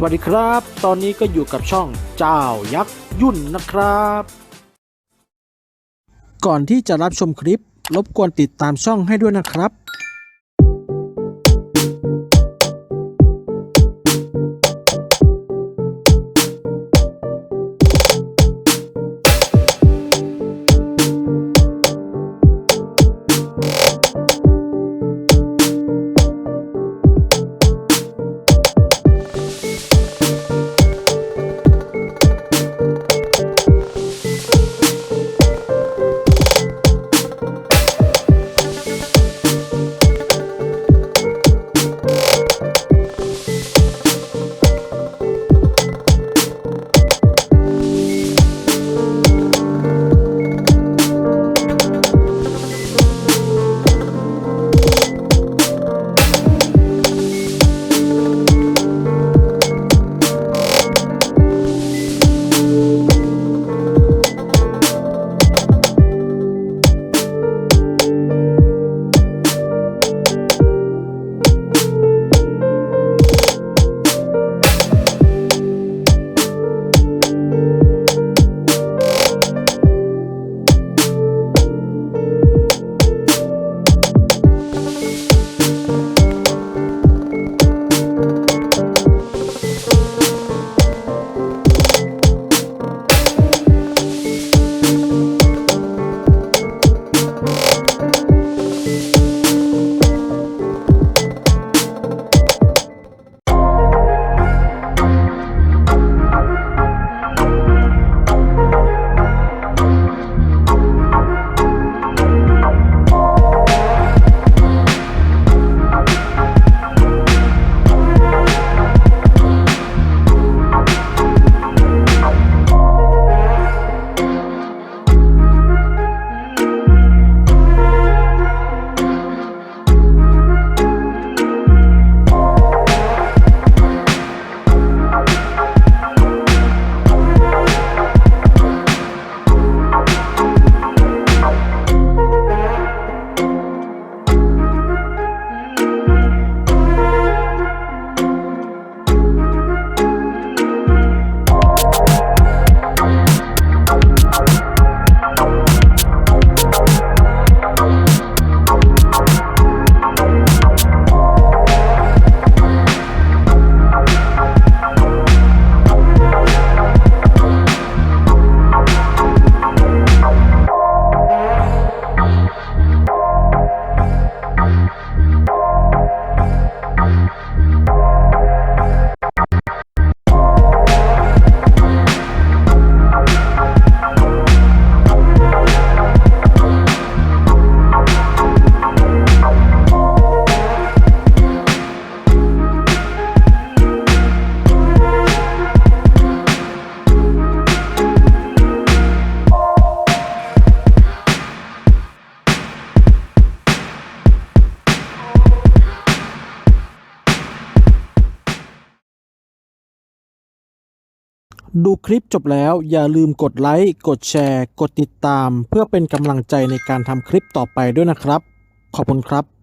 สวัสดีครับ ตอนนี้ก็อยู่กับช่องเจ้ายักษ์ยุ่นนะครับ ก่อนที่จะรับชมคลิป รบกวนติดตามช่องให้ด้วยนะครับ ดูคลิปจบแล้วอย่าลืมกดไลค์ กดแชร์ กดติดตาม เพื่อเป็นกำลังใจในการทำคลิปต่อไปด้วยนะครับ ขอบคุณครับ